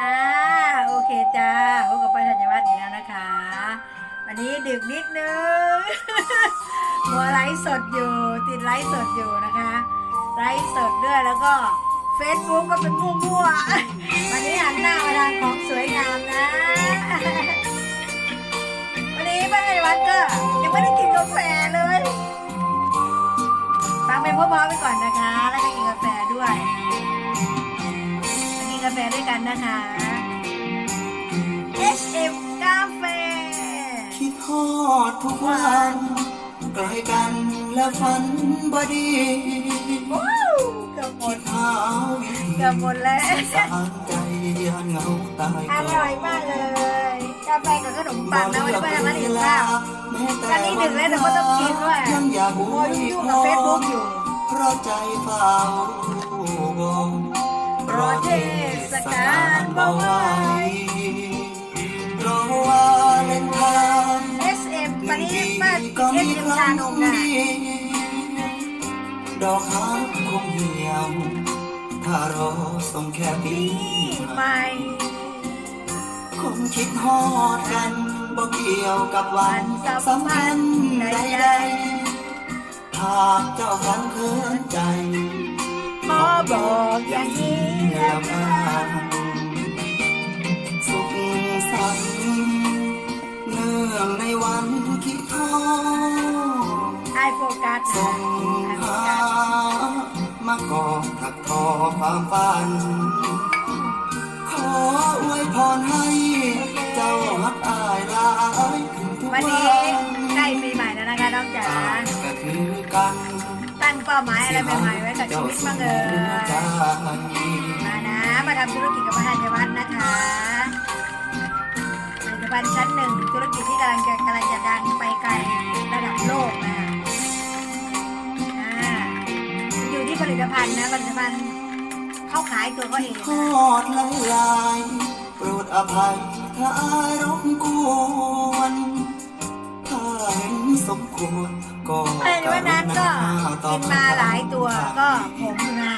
อ่าโอเคจ้าพบกับป้าธัญวัฒน์อีกแล้วนะคะ วันนี้ดึกนิดนึงมัวไลฟ์สดอยู่ติดไลฟ์สดอยู่นะคะ ไลฟ์สดด้วยแล้วก็เฟซบุ๊กก็เป็นมั่วๆวันนี้หันหน้ามาทางของสวยงามนะ วันนี้ป้าธัญวัฒน์ก็ยังไม่ได้กินกาแฟเลยฟังไปพร้อๆไปก่อนนะคะ แล้วก็กินกาแฟด้วยากินกาแฟด้วยกันนะคะ SM กาแฟ คิดฮอดทุกวันใกล้กันแล้วฝันบดีว้าวเกือบหมคิดดหาวิธีเกือบหมดแล้ว สางใจยันเหงาตายอร่อยมากเลย กาแฟกับขนมปังนะวันนี้ไปทำมาถึงข้าวตอนนี้ดึกแล้วแต่ก็ต้องกินด้วยยังอยากโอ้ยยุ่งกับเฟซบุ๊กอยู่ เพราะใจเฝ้าเพราะเท ศกาลบ่ไหวรอว่าเล่นทาง SM วันนี้ป้าก็มี SM คชารั้งนมนะดอกหางคงเหี่ยว ถ้ารอส่งแค่ปีปีใหม่คงคิดฮอดกันบ่เกี่ยวกับวันสำคัญใดๆหากเจ้าคันเคินใจ บอกอย่างนี้แล้วกันสุขสันต์เนื่องในวันคิดทอไอโฟกัสส่นะงไอโฟหากัสมากอดถักทอความฝัน ขออวยพรให้ เจ้าฮักอายหลายขึ้นทุกวันวันี้นใกล้ปีใหม่แล้วนะคะน้องจ๋าก็คือกัน ตั้งเป้าหมายอะไรใหม่ๆไว้กับชีวิตบ้างเอ่ยใจมานะ มาทำธุรกิจกับพระธัญวัฒน์นะคะผลิตภัณฑ์ชั้นหนึ่งธุรกิจที่กำลังจะกำลังจะดังไปไกลระดับโลกนะคะอ่าอยู่ที่ผลิตภัณฑ์นะผลิตภัณฑ์เขาขายตัวเขาเองทนะอดลายลายโปรดอภัยถ้าอายรบกวนถ้าเห็นสมควร ก็ไอ้วันนั้นก็กินมาหลายตัวก็ผมนะ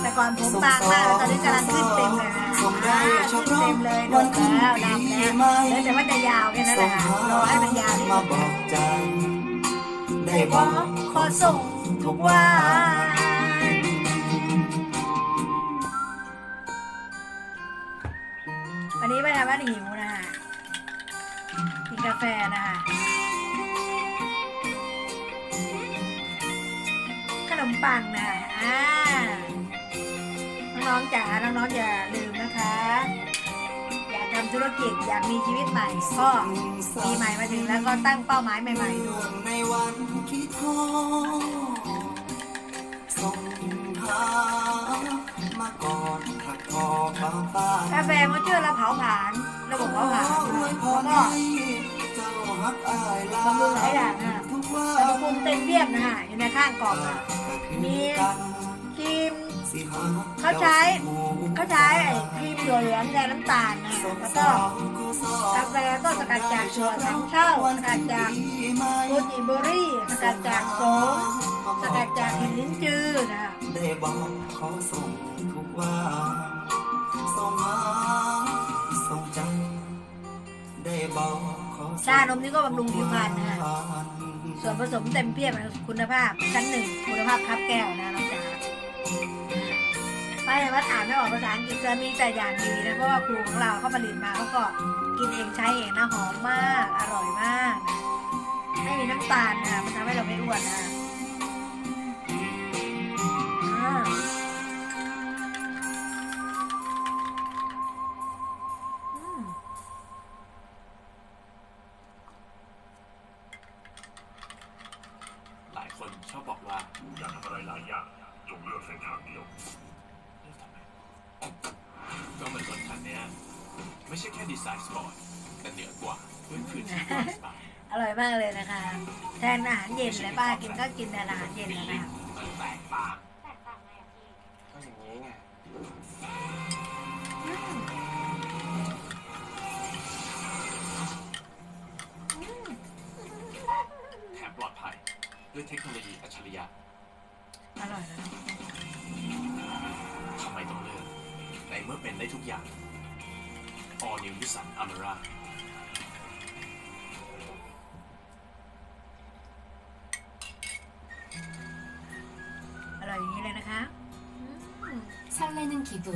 แต่ก่อนผมบางมากแล้วตอนนี้กำลังขึ้นเต็มเลยนะส่งได้อ่าขึ้นเต็มเลยโดนแล้วดำแล้วเหลือแต่ว่าจะยาวแค่นั้นแหละค่ะรอให้มันยาวนิดมานึงบอกจได้ได้บอกขอส่งทุกวันวันนี้ไปทำบ้านหิวนะคะกินกาแฟนะคะ ขนมปังนะคะอ่าน้องๆจ๋าน้องๆอย่าลืมนะคะ อยากทำธุรกิจอยากมีชีวิตใหม่ก็ปีใหม่มาถึงแล้วก็ตั้งเป้าหมายใหม่ๆดูในวันคิดทอส่งหามากอดถักทอความฝันกาแฟมันช่วยเราเผาผลาญระบบเผาผลาญอวยพแล้วรก็ให้เจ้าฮักอายหลาบำรุงหลายอย่างนะ ทุกวัสรรพนคุณเต็มเรียบนะฮะอยู่ในข้างกล่องอะมีครีมเขาใช้เขาใช้ไอ้ครีมเหลืองแทนน้ำตาลนะแล้วก็กาแฟก็สกัดจากถั่วถังเช่าสกัดจากโกจิเบอรี่สกัดจากโสมสกัดจากเห็ดลิ้นจือนะได้บอกขอส่งทุกวันส่งหาส่งใจได้บอกขอชานมนี่ก็บำรุงผิวพรรณนะฮะ ส่วนผสมเต็มเพียบคุณภาพชั้นหนึ่งคุณภาพครับแก้วนะน้องจ๋าไม่ว่าอ่านไม่ออกภาษาอังกฤษจะมีแต่อย่างดีนะเพราะว่าครูของเราเขาผลิตมาเขาก็กินเองใช้เองนะหอมมาก อร่อยมาก ไม่มีน้ำตาลนะมันทำให้เราไม่อ้วนนะ จงเลือกเส้นทางเดียว เลือกทำไมก็เหมือนรถคันเนี้ยไม่ใช่แค่ดีไซน์สปอร์ตแต่เหนือกว่าด้วยพื้นที่กว้างสบายอร่อยมากเลยนะคะ แทนอาหารเย็นเลยป้ากินก็กินแต่อาหารเย็นนะคะมันแตกต่างก็อย่างนี้ไงแถมปลอดภัย ด้วยเทคโนโลยีอัจฉริยะ อร่อยแล้ว ทำไมต้องเลือกในเมื่อเป็นได้ทุกอย่าง All New นิสสันอเมร่า อร่อยอย่างนี้เลยนะคะอืม 설레는 기분,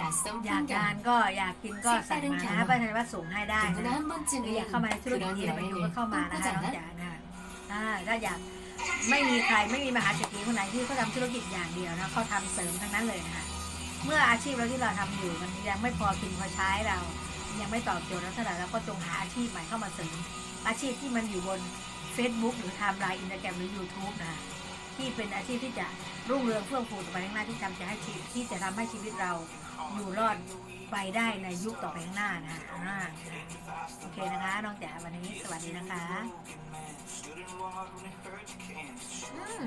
낯선 อยากทาน 풍경, ก็อยากกินก็สั่งมานะป้าธัญวัฒน์ส่งให้ได้ 누구나 นะ 한 หรืออยากเข้า 번쯤은 มาในธุรกิจ 그런 ที่มาอยู่ 여행을 ก็เข้ามานะคะน้อง 꿈꾸잖아. จ๋านะอ่าถ้าอยาก ไม่มีใครไม่มีมหาเศรษฐีคนไหนที่เขาทำธุรกิจอย่างเดียวนะเขาทำเสริมทั้งนั้นเลยนะคะเมื่ออาชีพเราที่เราทำอยู่มันยังไม่พอกินพอใช้เรา ยังไม่ตอบโจทย์เราเท่าร่เราก็จงหาอาชีพใหม่เข้ามาเสริม อาชีพที่มันอยู่บน Facebook หรือไทม์ไลน์อินสตาแกรมหรือ YouTube นะคะที่เป็นอาชีพที่จะรุ่งเรืองเฟื่องฟูต่อไปข้างหน้าที่ทำจะให้ชีวิตที่จะทำให้ชีวิตเราอยู่รอด ไปได้ในยุคต่อไปข้างหน้านะคะอ่าโอเคนะคะ น้องจ๋าวันนี้สวัสดีนะคะอืม